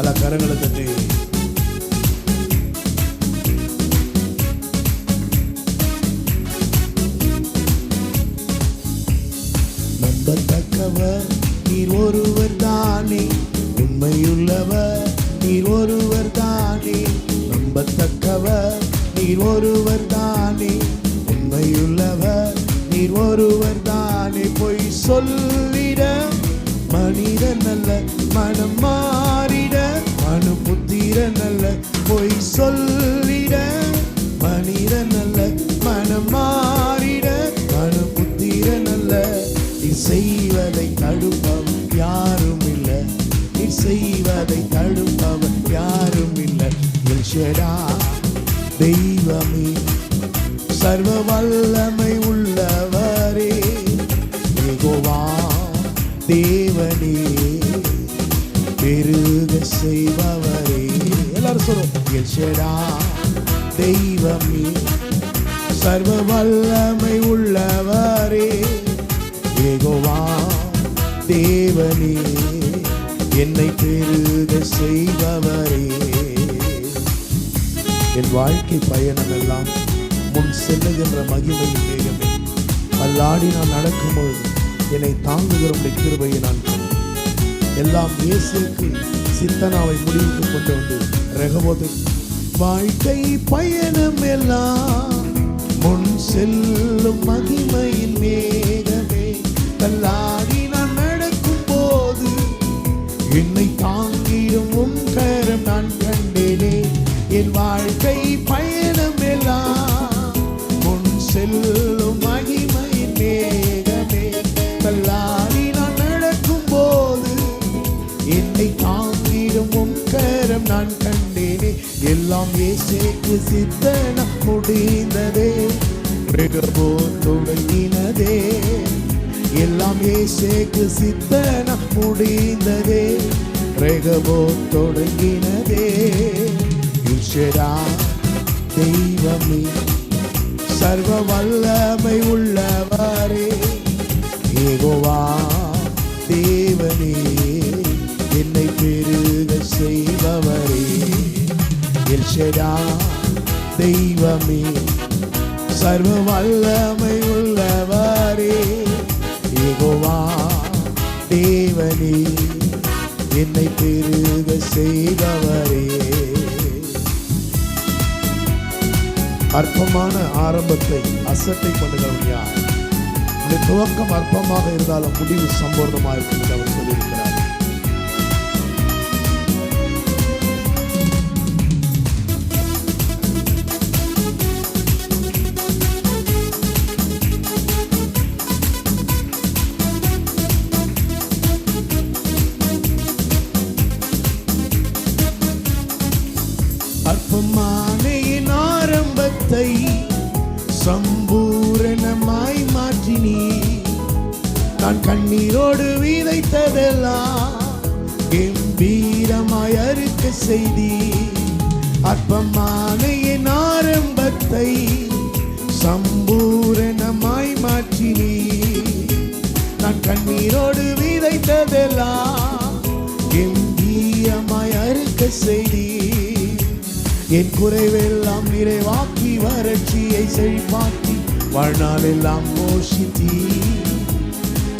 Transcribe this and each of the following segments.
கரங்களை தட்டி நம்பத்தக்கவர் நீர் ஒருவர் தானே உண்மையுள்ளவர் நீர் ஒருவர் தானே நம்பத்தக்கவர் நீர் ஒருவர் தானே உண்மையுள்ளவர் நீர் ஒருவர் தானே பொய் சொல்லிட மனிதன் அல்ல மனமா மனு புத்திரன் அல்ல பொய் சொல்லிட. மனிதன் அல்ல மனம் மாறிட. மனு புத்திரன் அல்ல நீ செய்வதை தடுப்பவன் யாரும் இல்லை. நீ செய்வதை தடுப்பவன் யாரும் இல்லை. எல்ஷடா தெய்வமே சர்வ வல்லமை உள்ளவரே தேவனே. பெருக செய்பவரே. எல்லாரும் சொல்றோம் எல்ஷடா தெய்வமே சர்வ வல்லமை உள்ளவரே. ஏகோவா தேவனே என்னை பெருக செய்பவரே. என் வாழ்க்கை பயணம் எல்லாம் முன் செல்லுகின்ற மகிமையின் வேகமே. அல்லாடி நான் நடக்கும்போது என்னை தாங்குகிற உடைய கிருபையை நான் எல்லாம் இயேசுக்கு சித்தனாவை முடிவுக்கு கொண்டு வந்து ரகபோது வாழ்க்கை பயணம் எல்லாம் முன் செல்லும் மகிமையின் மேகமே. கல்லாடி நான் நடக்கும் போது என்னை தாங்கிடும் நாம் ஏசேக்கு சித்தன முடிந்ததே. மிகபோ தொடங்கினதே எல்லாம் ஏசேக்கு சித்தன முடிந்ததே. ரெகபோ தொடங்கினதே இஷரா தெய்வமே சர்வ வல்லமை உள்ள எல்ஷடா தெய்வமே சர்வ வல்லமை உள்ளவரே. ஏகோவா தேவனே என்னை பெருக செய்தவரே. அற்பமான ஆரம்பத்தை அசட்டை பண்ணுகிறவன் யார்? இந்த துவக்கம் அற்பமாக இருந்தாலும் முடிவு சம்பூர்ணமாக இருக்கும் சம்பூரணமாய் மாற்றினி நான் கண்ணீரோடு விதைத்ததெல்லாம் கம்பீரமாய் அறுக்க செய்தி அற்பமான என் ஆரம்பத்தை சம்பூரணமாய் மாற்றினி நான் கண்ணீரோடு விதைத்ததெல்லாம் கம்பீரமாய் அறுக்க செய்தி என் குறைவெல்லாம் நிறைவா வறட்சியை செழிப்பாக்கி வாழ்நாள் எல்லாம் போஷித்தீ.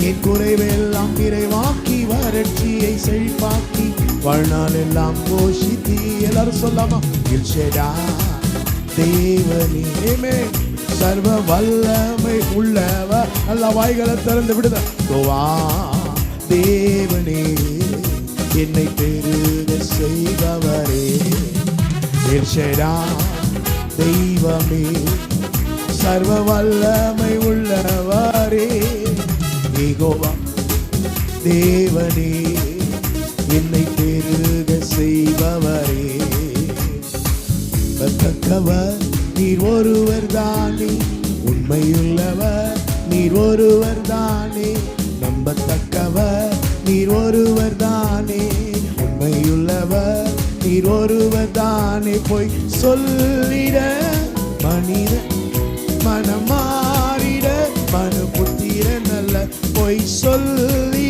என் குறைவெல்லாம் இறைவாக்கி வறட்சியை செழிப்பாக்கி வாழ்நாள் எல்லாம் போஷித்தி. எல்லாரும் சொல்லாமா? இல்ஷடா தேவனே சர்வ வல்லமை உள்ளவ அல்ல வாய்களை திறந்து விடுத கோவா தேவனே என்னை பெருக செய்பவரே. எல்ஷடா தெய்வமே சர்வ வல்லமை உள்ளவாரே ஏகோவா தேவனே என்னை பெருக செய்பவரே. தக்கவர் நீர் ஒருவர் தானே. உண்மையுள்ளவர் நீர் ஒருவர் தானே. நம்பத்தக்கவர் நீர் ஒருவர் தானே. உண்மையுள்ளவர் நீர் ஒருவர் தானே. போய் சொல்லிட மனிதன் மனமாறிட மனு புத்திர நல்ல பொய் சொல்லி